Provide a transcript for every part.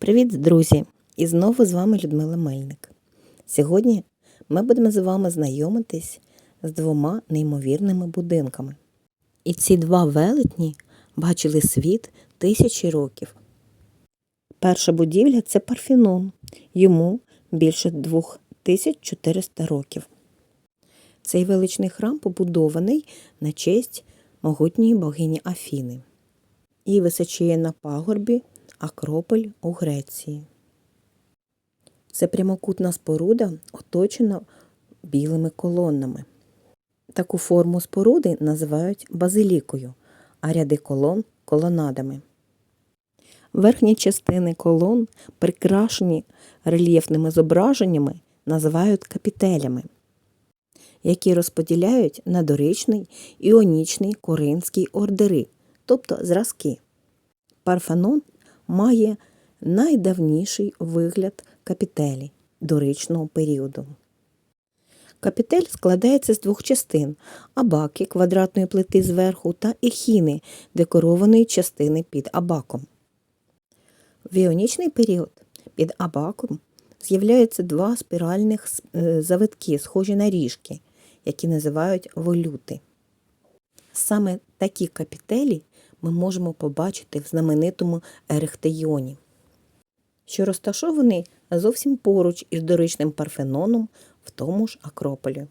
Привіт, друзі! І знову з вами Людмила Мельник. Сьогодні ми будемо з вами знайомитись з двома неймовірними будинками. І ці два велетні бачили світ тисячі років. Перша будівля це Парфенон. Йому більше 2400 років. Цей величний храм побудований на честь могутньої богині Афіни і височіє на пагорбі Акрополь у Греції. Це прямокутна споруда, оточена білими колонами. Таку форму споруди називають базилікою, а ряди колон колонадами. Верхні частини колон, прикрашені рельєфними зображеннями, називають капітелями, які розподіляють на доричний, іонічний, коринський ордери, тобто зразки. Парфенон має найдавніший вигляд капітелі доричного періоду. Капітель складається з двох частин абаки квадратної плити зверху та ехіни декорованої частини під абаком. В іонічний період під абаком з'являються два спіральних е, завитки, схожі на ріжки, які називають волюти. Саме такі капітелі ми можемо побачити в знаменитому Ерехтейоні, що розташований зовсім поруч із доричним Парфеноном в тому ж Акрополі,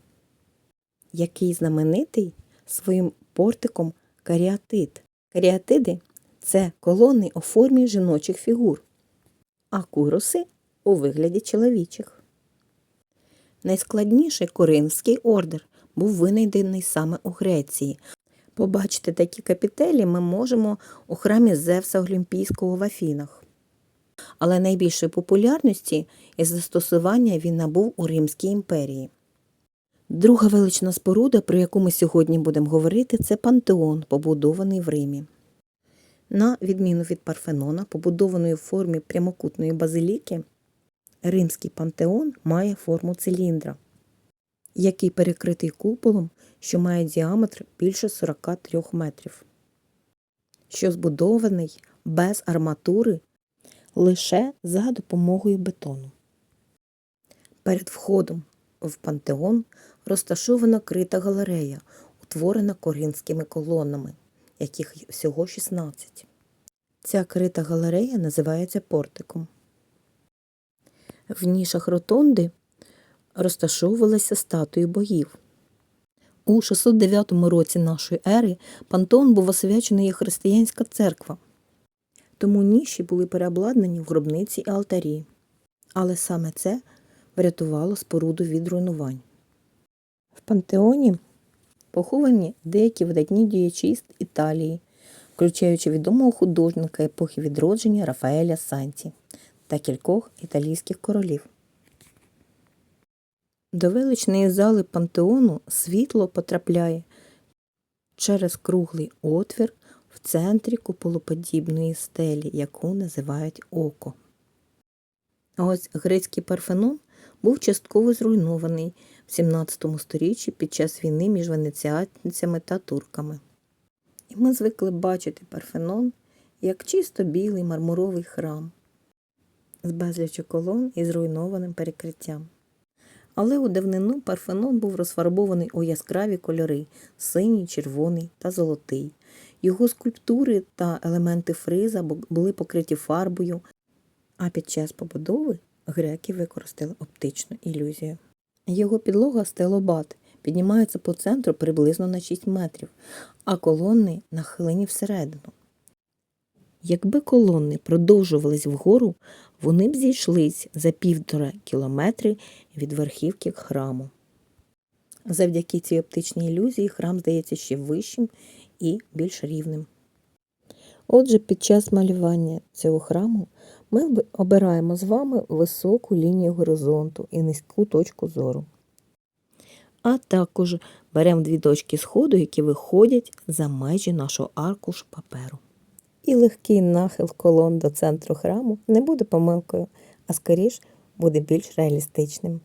який знаменитий своїм портиком каріатид. Каріатиди це колони у формі жіночих фігур, а куруси у вигляді чоловічих. Найскладніший коринфський ордер був винайдений саме у Греції, Побачити такі капітелі ми можемо у храмі Зевса Олімпійського в Афінах. Але найбільшої популярності і застосування він набув у Римській імперії. Друга велична споруда, про яку ми сьогодні будемо говорити, це пантеон, побудований в Римі. На відміну від Парфенона, побудованої в формі прямокутної базиліки, римський пантеон має форму циліндра який перекритий куполом, що має діаметр більше 43 метрів, що збудований без арматури лише за допомогою бетону. Перед входом в пантеон розташована крита галерея, утворена коринськими колонами, яких всього 16. Ця крита галерея називається портиком. В нішах ротонди розташовувалися статуї богів. У 609 році нашої ери пантеон був освячений як християнська церква, тому ніші були переобладнані в гробниці і алтарі. Але саме це врятувало споруду від руйнувань. В пантеоні поховані деякі видатні діячі з Італії, включаючи відомого художника епохи відродження Рафаеля Санті та кількох італійських королів. До величної зали пантеону світло потрапляє через круглий отвір в центрі куполоподібної стелі, яку називають око. ось грецький парфенон був частково зруйнований в 17 сторіччі під час війни між венеціанцями та турками. І ми звикли бачити парфенон як чисто білий мармуровий храм з безліччю колон і зруйнованим перекриттям. Але у давнину парфенон був розфарбований у яскраві кольори синій, червоний та золотий. Його скульптури та елементи фриза були покриті фарбою, а під час побудови греки використали оптичну ілюзію. Його підлога стелобат піднімається по центру приблизно на 6 метрів, а колони нахилені всередину. Якби колони продовжувались вгору, вони б зійшлись за півтора кілометри від верхівки храму. Завдяки цій оптичній ілюзії храм здається ще вищим і більш рівним. Отже, під час малювання цього храму ми обираємо з вами високу лінію горизонту і низьку точку зору. А також беремо дві точки сходу, які виходять за межі нашого аркушу паперу і легкий нахил колон до центру храму не буде помилкою, а скоріш буде більш реалістичним.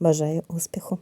Бажаю успіху!